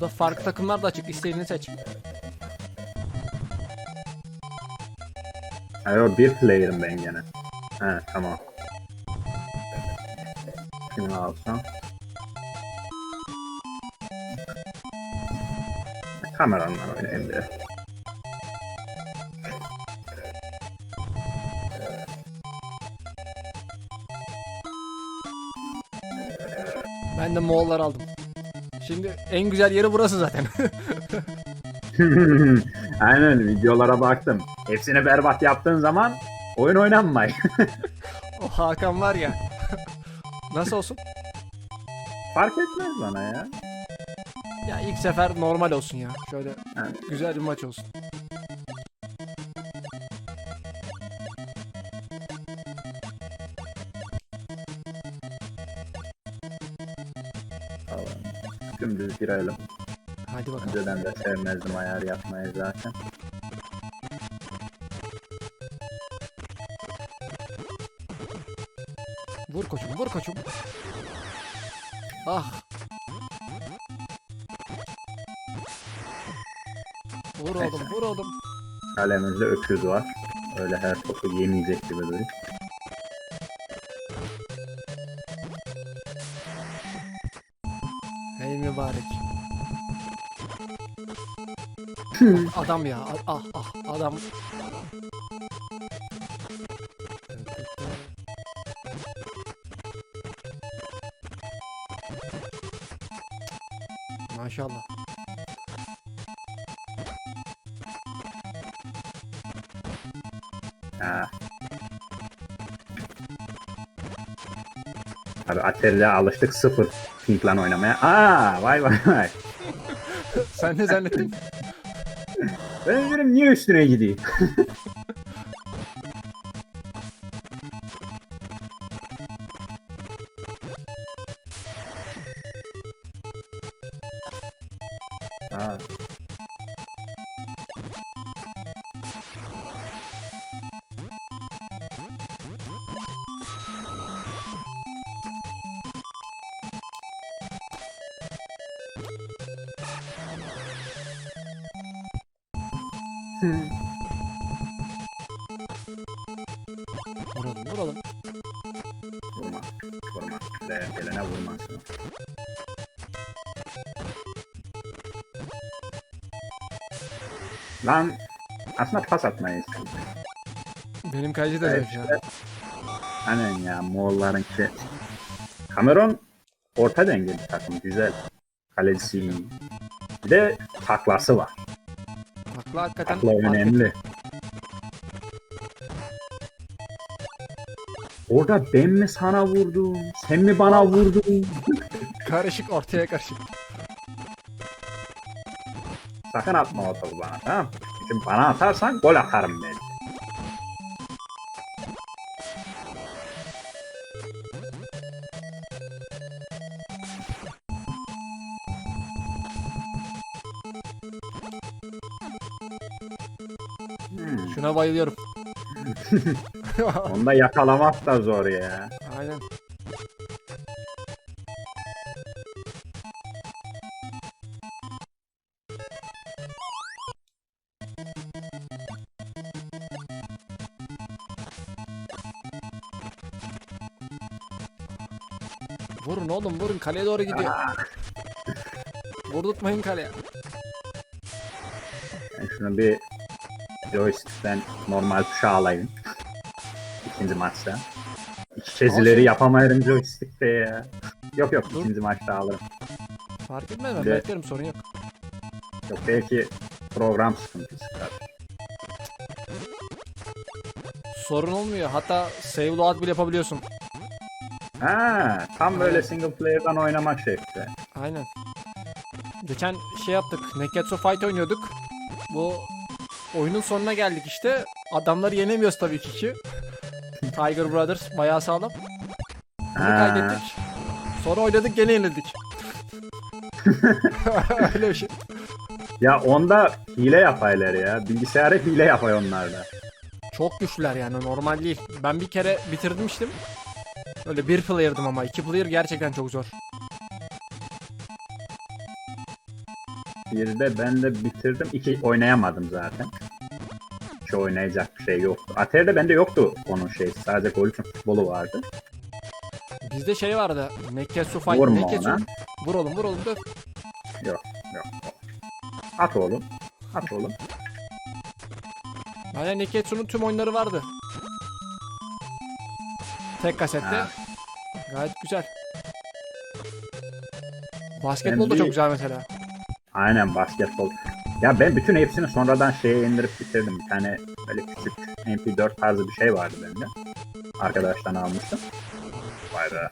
Burada farklı takımlar da açık. İstediğini seç. Hayır bir player'ım ben gene. He tamam. Kimi alsam? Kameranla oynayayım bir. Ben de Moğollar aldım. Şimdi en güzel yeri burası zaten. Aynen videolara baktım. Hepsini berbat yaptığın zaman oyun oynanmay. o Hakan var ya. Nasıl olsun? Fark etmez bana ya. Ya ilk sefer normal olsun ya. Şöyle Yani güzel bir maç olsun. Girelim. Hadi bakalım. Önceden de sevmezdim ayar yapmayı zaten. Vur koçum, vur koçum. Ah. Vur oğlum, vur oğlum. Kalemizde öküz var. Öyle her topu yemeyecek gibi duruyor. Mübarek. adam ya, ah ah adam. Maşallah. Ha. Abi Atari'ye alıştık sıfır pinklan oynamaya. Aa vay vay vay. Sen ne zannettin? Ben dedim niye üstüne gideyim? Vuralım, vuralım. Vurma. Vurma. Buraya gelene vurmazsın. Lan aslında pas atmayı istedim. Benim kaleci de Evet, ya. Aynen ya Moğollarınki. Cameron orta dengeli takım. Güzel. Kalecisi iyi. Bir de taklası var. Takla hakikaten fark önemli. Orada ben mi sana vurdum? Sen mi bana vurdun? Karışık ortaya karışık. Sakın atma o topu bana tamam? Çünkü bana atarsan gol atarım ben. Şuna bayılıyorum. Onu da yakalamak da zor ya. Aynen. Vurun oğlum vurun kaleye doğru gidiyor. Vurdurtmayın kaleye. Ben şunu bir joystick'ten normal tuşa alayım. İkinci maçta. İki kezileri yapamayırım joystick'te ya. Yok yok Dur. ikinci maçta alırım. Fark etmez ben de- beklerim sorun yok. Yok belki program sıkıntısı çıkar. Sorun olmuyor. Hatta save load bile yapabiliyorsun. Ha, tam böyle single player'dan oynama şekli. Aynen. Geçen şey yaptık. Neketsu Fight oynuyorduk. Bu oyunun sonuna geldik işte. Adamları yenemiyoruz tabii ki ki. Tiger Brothers bayağı sağlam. Bunu kaydettik. Sonra oynadık gene yenildik. Öyle bir şey. Ya onda hile yapaylar ya. Bilgisayarı hile yapay onlarda. Çok güçlüler yani normal değil. Ben bir kere bitirmiştim. Öyle bir player'dım ama iki player gerçekten çok zor. Bir de ben de bitirdim. İki oynayamadım zaten. Hiç oynayacak bir şey yoktu. Atari'de bende yoktu onun şey. Sadece golfün futbolu vardı. Bizde şey vardı. Neketsu Fight. Vurma Neketsu. ona. Vur oğlum vur oğlum dur. Yok yok. At oğlum. At oğlum. Aynen Neketsu'nun tüm oyunları vardı. Tek kasette. Ha. Gayet güzel. Basketbol da çok güzel mesela. Aynen basketbol. Ya ben bütün hepsini sonradan şeye indirip bitirdim. Bir tane böyle küçük MP4 tarzı bir şey vardı bende. Arkadaştan almıştım. Vay be.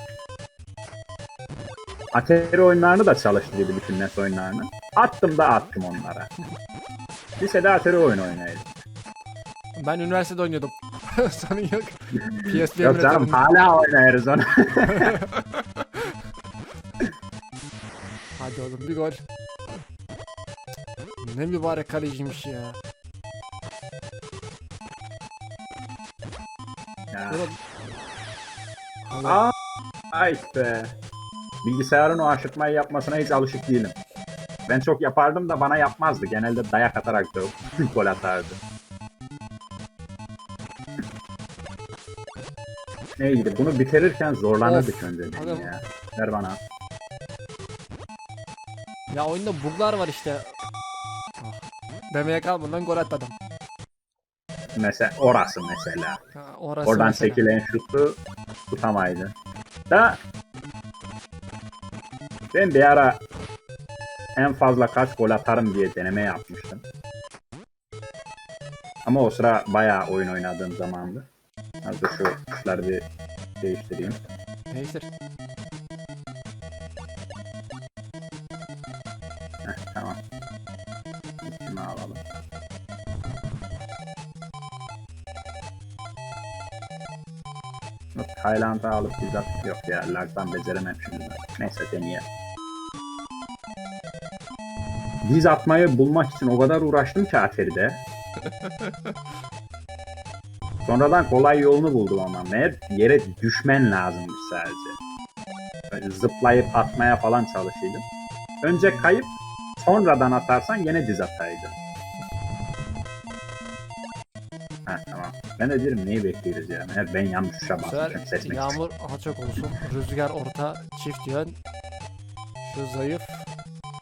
Atari oyunlarını da çalıştırıyordu bütün NES oyunlarını. Attım da attım onlara. Lisede Atari oyun oynayalım. Ben üniversitede oynuyordum. Sorun yok. PSP Yok canım hala oynarız onu. Hadi oğlum bir gol. Ne mübarek kaleciymiş ya. Ya. Aa, ay be. Bilgisayarın o aşırtmayı yapmasına hiç alışık değilim. Ben çok yapardım da bana yapmazdı. Genelde dayak atarak da gol atardı. Neydi? Bunu bitirirken zorlanırdık önce Adam- ya. Ver bana. Ya oyunda buglar var işte. Demeye kalmadan gol atladım. Mesela orası mesela. Ha, orası Oradan mesela. çekilen şutu tutamaydı. Da ben bir ara en fazla kaç gol atarım diye deneme yapmıştım. Ama o sıra bayağı oyun oynadığım zamandı. Az da şu tuşları bir değiştireyim. Değiştir. Yok, Tayland'a alıp bizzat yok ya. Lag'dan beceremem şimdi. Neyse deneyelim. Diz atmayı bulmak için o kadar uğraştım ki Atari'de. Sonradan kolay yolunu buldum ama. Meğer yere düşmen lazımmış sadece. Böyle zıplayıp atmaya falan çalışıyordum. Önce kayıp sonradan atarsan gene diz ataydı. Ben de diyorum niye bekliyoruz ya? Meğer ben yanlış tuşa Bu basmışım seçmek yağmur alçak olsun. Rüzgar orta çift yön. Şu zayıf.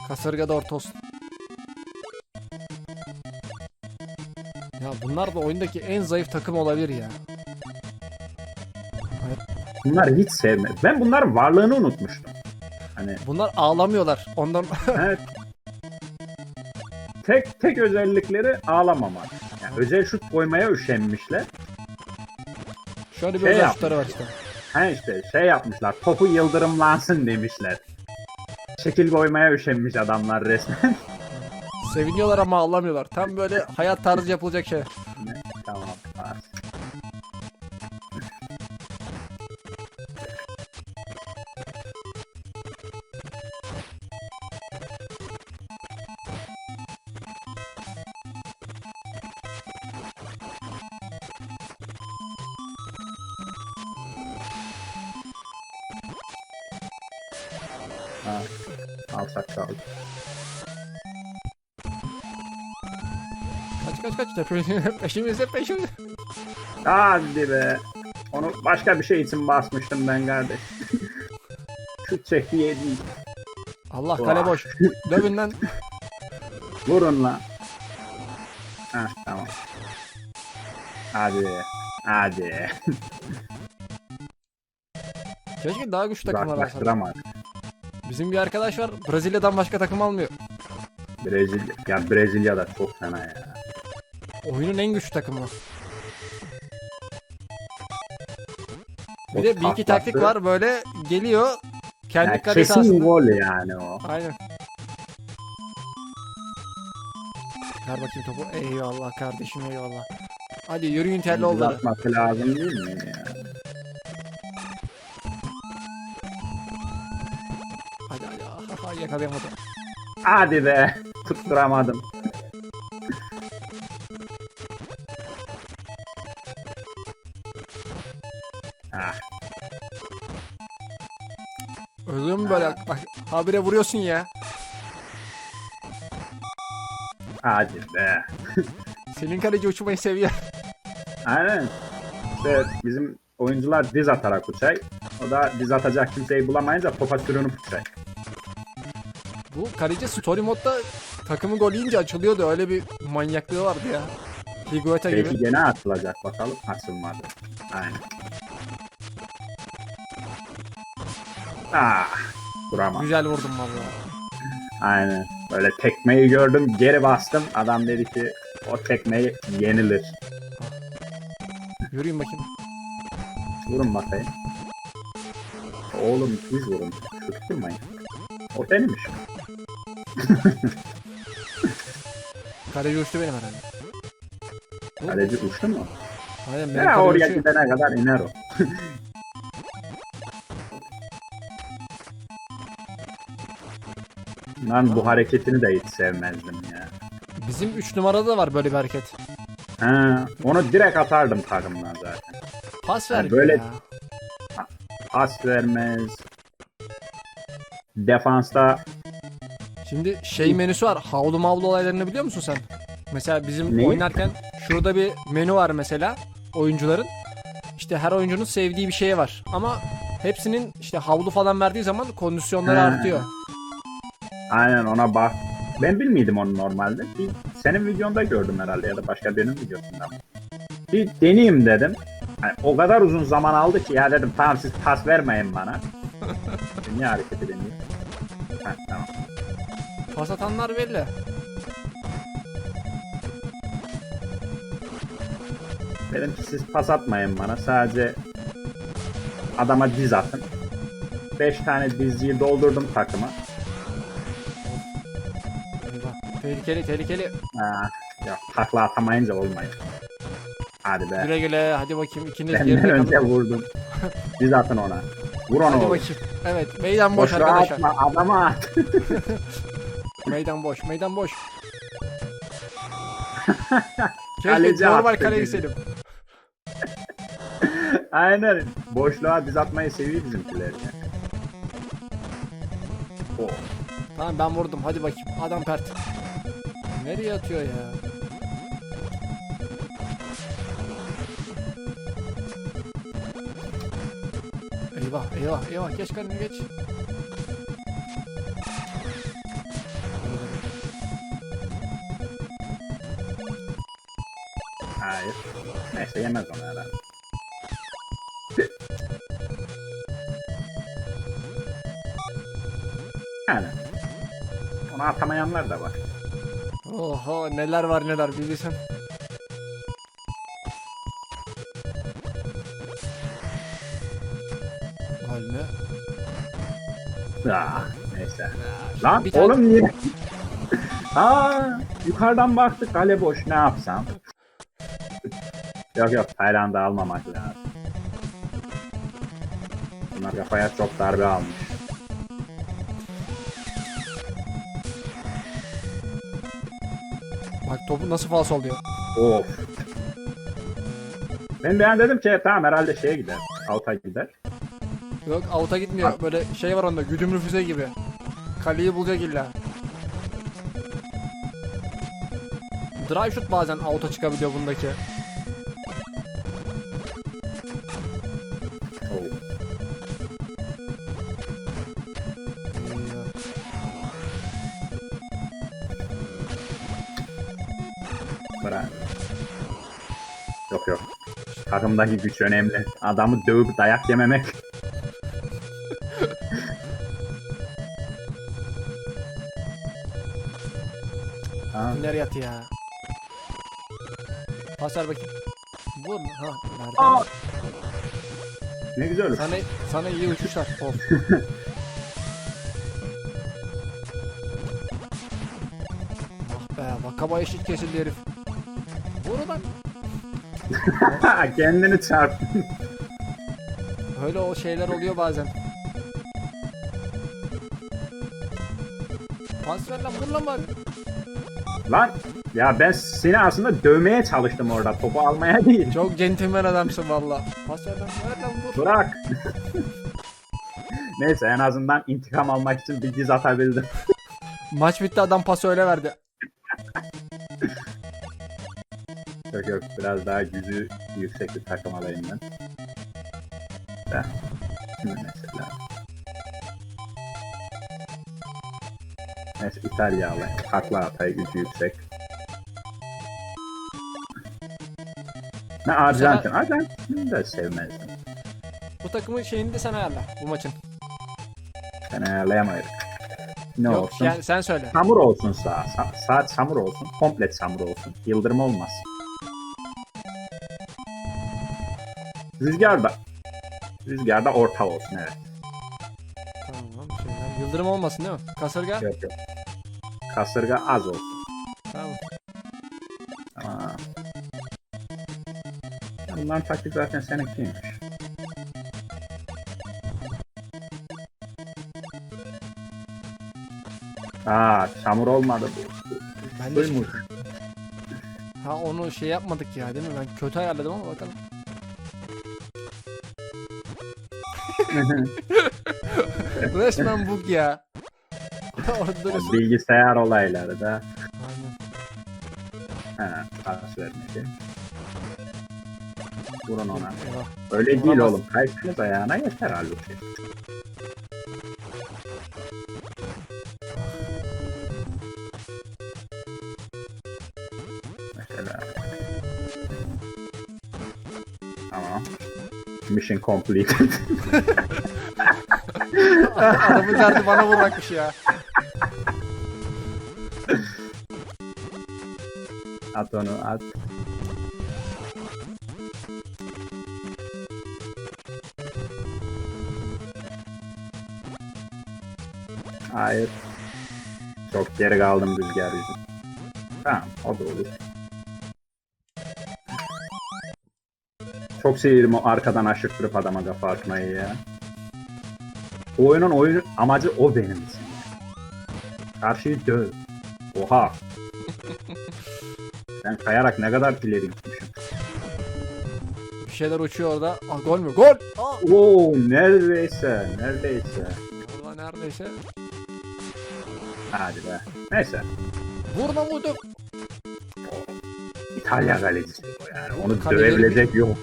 Kasırga da orta olsun. Ya bunlar da oyundaki en zayıf takım olabilir ya. Bunları hiç sevmem. Ben bunların varlığını unutmuştum. Hani Bunlar ağlamıyorlar. Ondan evet. tek tek özellikleri ağlamamak. Özel şut koymaya üşenmişler. şöyle bir Şey özel şutları var işte. Ha işte şey yapmışlar. Topu yıldırımlansın demişler. Şekil koymaya üşenmiş adamlar resmen. Seviniyorlar ama ağlamıyorlar. Tam böyle hayat tarzı yapılacak şey. Ha, alsak kaldı. Kaç kaç kaç. Peşimizde peşimizde peşimizde. Hadi be. Onu başka bir şey için basmıştım ben kardeş. Şut çekti yedi. Allah kale boş. Dövün lan. Vurun lan. Heh tamam. Hadi. Hadi. Keşke daha güçlü takımlar alsaydı. Bizim bir arkadaş var. Brezilya'dan başka takım almıyor. Brezilya. Ya Brezilya da çok fena ya. Oyunun en güçlü takımı. Bir de bir iki taktik var böyle geliyor. Kendi Yani kalesi kesin gol yani o. Aynen. Ver bakayım topu. Eyvallah kardeşim eyvallah. Hadi yürüyün telli oldu. Uzatması lazım değil mi ya? Ah, ah, yakalayamadım. Hadi be. Tutturamadım. Ah, Ölüyor mu böyle? Bak habire vuruyorsun ya. Hadi be. Senin kaleci uçmayı seviyor. Aynen. İşte bizim oyuncular diz atarak uçay. O da diz atacak kimseyi bulamayınca topa sürünüp uçay. Bu kaleci story modda takımı gol yiyince açılıyordu. Öyle bir manyaklığı vardı ya. Belki gibi. gene atılacak bakalım. Açılmadı. Aynen. Ah. Vuramam. Güzel vurdum valla. Aynen. Böyle tekmeyi gördüm, geri bastım. Adam dedi ki o tekmeyi yenilir. Yürüyün bakayım. Vurun bakayım. Oğlum siz vurun. Tutturmayın. O benimmiş. Kaleci uçtu benim herhalde. Kaleci uçtu mu? Aynen benim Ya oraya uçuyor. gidene kadar iner o. Lan bu hareketini de hiç sevmezdim ya. Bizim 3 numarada da var böyle bir hareket. Ha, onu direkt atardım takımdan zaten. Pas ver böyle- ya. Pas vermez. Defansta Şimdi şey menüsü var. Havlu mavlu olaylarını biliyor musun sen? Mesela bizim Neyi? oynarken şurada bir menü var mesela oyuncuların. İşte her oyuncunun sevdiği bir şey var. Ama hepsinin işte havlu falan verdiği zaman kondisyonları Ha. artıyor. aynen ona bak. Ben bilmiyordum onu normalde. Bir, senin videonda gördüm herhalde ya da başka birinin videosunda. Bir deneyeyim dedim. Hani o kadar uzun zaman aldı ki ya dedim tamam siz pas vermeyin bana. Niye hareket edemiyor? Ha, tamam. Pas atanlar belli. Dedim ki siz pas atmayın bana. Sadece adama diz atın. 5 tane dizciyi doldurdum takıma. Eyvah. Tehlikeli tehlikeli. Ha, ya takla atamayınca olmayın. Hadi be. Güle güle hadi bakayım ikiniz Benden önce kalın. vurdum. Diz atın ona. Vur onu. Hadi oğlum. bakayım. Evet meydan boş Boşluğa arkadaşlar. atma adama at. Meydan boş meydan boş. Kaleci Keşke normal attı kaleye bizi. gitselim. Aynen. Boşluğa diz atmayı seviyor bizimkiler ya. Oh. Tamam ben vurdum hadi bakayım. Adam pert. Nereye atıyor ya? Eyvah eyvah eyvah geç karını geç. Hayır. Neyse yemez onu herhalde. Yani. Onu atamayanlar da var. Oho neler var neler bir bilsen. Mü? Ah, neyse. Lan Bir oğlum niye? Aa, yukarıdan baktık kale boş ne yapsam? Yok yok Tayland'ı almamak lazım. Bunlar kafaya çok darbe almış. Bak topu nasıl falso oluyor. Of. Ben an dedim ki tamam herhalde şeye gider. Out'a gider. Yok out'a gitmiyor. Böyle şey var onda güdümlü füze gibi. Kaleyi bulacak illa. Drive shoot bazen out'a çıkabiliyor bundaki. Yok yok. Takımdaki güç önemli. Adamı dövüp dayak yememek. ha, Nereye yat ya? Pas ver bakayım. Vur mu? Ha, nerede? Aa! ne güzel olur. Sana, sana iyi uçuşlar. Of. ah be, vakaba eşit kesildi herif. Vur lan. Kendini çarptı. Öyle o şeyler oluyor bazen. Pas ver lan vur lan bari. Lan ya ben seni aslında dövmeye çalıştım orada. Topu almaya değil. Çok centilmen adamsın valla. Pas ver lan ver lan vur. Bırak. Neyse en azından intikam almak için bir diz atabildim. Maç bitti adam pası öyle verdi. Yok yok biraz daha yüzü yüksek bir takım alayım ben. Ben. Şimdi mesela. Neyse İtalya alayım. Takla atay gücü yüksek. Ne Arjantin. Arjantin'i de sevmezdim. Bu takımın şeyini de sen ayarla bu maçın. Ben ayarlayamayız. Ne Yok olsun? yani sen söyle. Samur olsun sağ. Sa- saat samur olsun. Komplet samur olsun. Yıldırım olmaz. Rüzgar da. Rüzgar da orta olsun evet. Tamam şeyler. Yıldırım olmasın değil mi? Kasırga. Yok yok. Kasırga az olsun. Tamam. Tamam. Ya Bunların taktik zaten seninkiymiş. Aa, çamur olmadı bu. Ben de Buymuş. ha onu şey yapmadık ya değil mi? Ben kötü ayarladım ama bakalım. Resmen bug ya. Orada duruyorsun. Bilgisayar olayları da. Aynen. Ha, pas vermedi. Vurun ona. Eyvah. Öyle değil Vuramaz. oğlum. Kaysınız ayağına yeter halbuki. Mission completed. Adamın derdi bana vurmakmış ya. at onu at. Hayır. Çok geri kaldım rüzgar yüzünden. Tamam o da olur. Çok seviyorum o arkadan aşırttırıp adama kafa atmayı ya. O oyunun oyun amacı o benim için. Karşıyı döv. Oha. Ben kayarak ne kadar ileri gitmişim. Bir şeyler uçuyor orada. Aa, gol mü? Gol! Aa! Oo neredeyse neredeyse. Allah neredeyse. Hadi be. Neyse. Vurma vurdu. İtalya kalecisi o yani. Onu Kaleleri dövebilecek yok.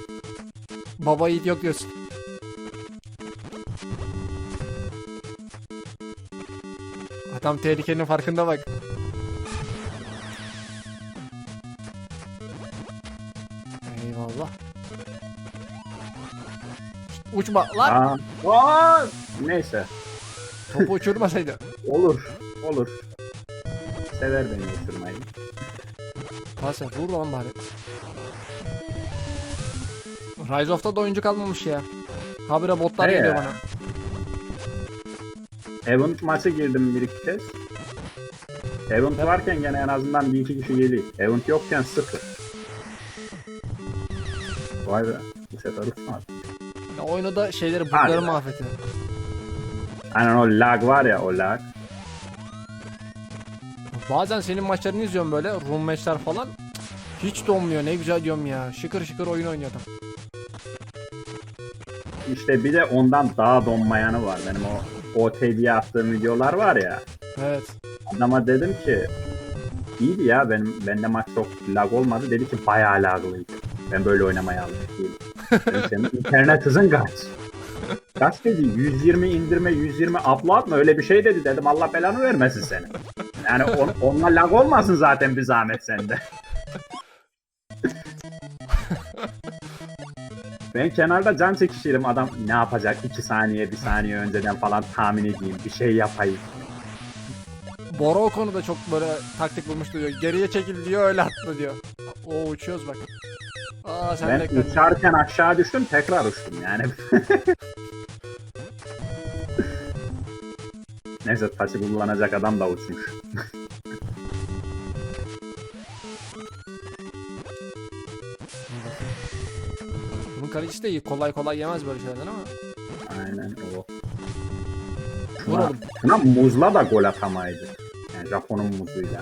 Baba yiğit yok diyorsun. Adam tehlikenin farkında bak. Eyvallah. Uçma lan. Aa, aa, neyse. Topu uçurmasaydı. Olur. Olur. Sever beni uçurmayı. Pas vur lan bari. Rise of'ta da oyuncu kalmamış ya. Habire botlar Ne geliyor ya? bana. Event maçı girdim bir iki kez. Event varken gene en azından bir iki kişi geliyor. Event yokken sıfır. Vay be. Bu sefer uçmadı. Ya oyunu da şeyleri bugları mahvetiyor. Aynen o lag var ya o lag. Bazen senin maçlarını izliyorum böyle room maçlar falan. Hiç donmuyor ne güzel diyorum ya. Şıkır şıkır oyun oynuyor adam. İşte bir de ondan daha donmayanı var. Benim o OTD'ye attığım videolar var ya. Evet. Adama dedim ki iyiydi ya benim bende maç çok lag olmadı. Dedi ki bayağı laglıydı. Ben böyle oynamaya alışık değilim. Senin internet hızın kaç? Kaç dedi? 120 indirme, 120 upload mı? Öyle bir şey dedi. Dedim Allah belanı vermesin seni. Yani on, onunla lag olmasın zaten bir zahmet sende. Ben kenarda can çekişirim adam ne yapacak 2 saniye 1 saniye önceden falan tahmin edeyim bir şey yapayım. Bora o konuda çok böyle taktik bulmuş diyor. Geriye çekil diyor öyle atla diyor. O uçuyoruz bak. Aa sen Ben bekle. uçarken aşağı düştüm tekrar uçtum yani. Neyse taşı kullanacak adam da uçmuş. Kalecisi de iyi. Kolay kolay yemez böyle şeylerden ama. Aynen o. Şuna, oğlum. şuna muzla da gol atamaydı. Yani Japon'un muzuyla.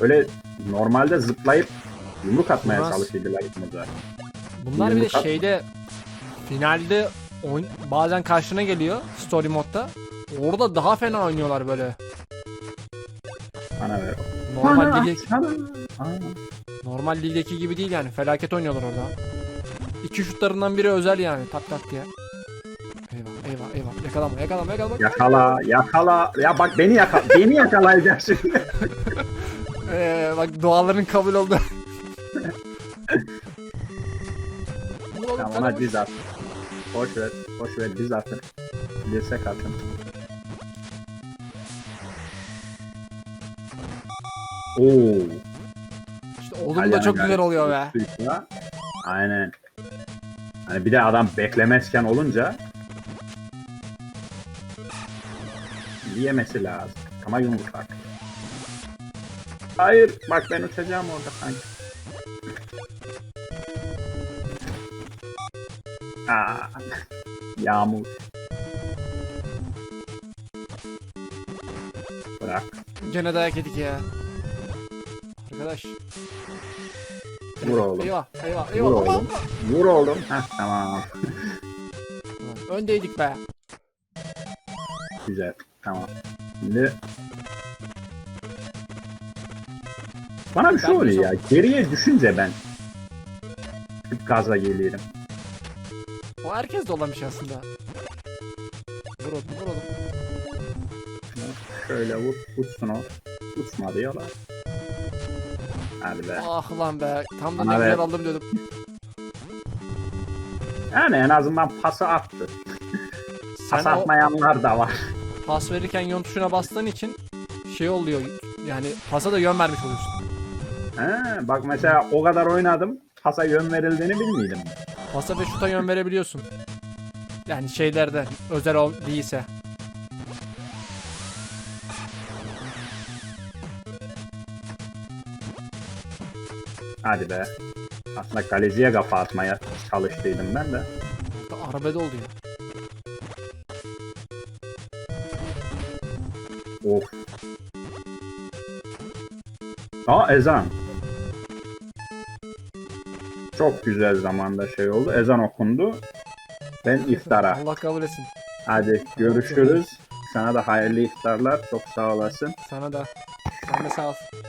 Öyle normalde zıplayıp yumruk atmaya Vurmaz. çalışıyordular muza. Bunlar bir de Yumruk at- şeyde finalde oyun, bazen karşına geliyor story modda. Orada daha fena oynuyorlar böyle. Bana ver. Normal Ana, lig, sana. Aa. normal ligdeki gibi değil yani. Felaket oynuyorlar orada. İki şutlarından biri özel yani. Tak tak diye. Eyvah eyvah eyvah. Yakalama yakalama yakalama. Yakala, yakala. Ya bak beni yakala. beni yakalayacak şimdi. Ee, bak duaların kabul oldu. Tamam ona diz at. Boş ver, boş ver diz atın. Dirsek atın. Oo. İşte oğlum da çok güzel oluyor be. Aynen. Hani bir de adam beklemezken olunca yemesi lazım. Ama yumurtak. Hayır, bak ben uçacağım orada sanki. Aa, yağmur. Bırak. Gene dayak yedik ya. Arkadaş. Vur oğlum. Eyvah eyvah Vur eyvah. oğlum. Vur oğlum. Heh, tamam. Öndeydik be. Güzel. Tamam. Şimdi bana bir şey Ben oluyor ya. Geriye düşünce ben hep gaza geliyorum. O herkes şey aslında. Vur oğlum vur oğlum. Şöyle vur. Uçsun o. Uçmadı yalan. Hadi be. Ah lan be. Tam da ne güzel aldım diyordum. Yani en azından pası attı. Pas Sen o atmayanlar da var. pas verirken yön tuşuna bastığın için şey oluyor. Yani pasa da yön vermiş oluyorsun. He, bak mesela o kadar oynadım. Pasa yön verildiğini bilmiyordum. Pasa ve şuta yön verebiliyorsun. Yani şeylerde özel ol değilse. Hadi be. Aslında kaleciye kafa atmaya çalıştıydım ben de. Arabada oluyor. Of. Aa ezan. Çok güzel zamanda şey oldu. Ezan okundu. Ben iftara. Allah kabul etsin. Hadi görüşürüz. Sana da hayırlı iftarlar. Çok sağ olasın. Sana da. Sen de sağ ol.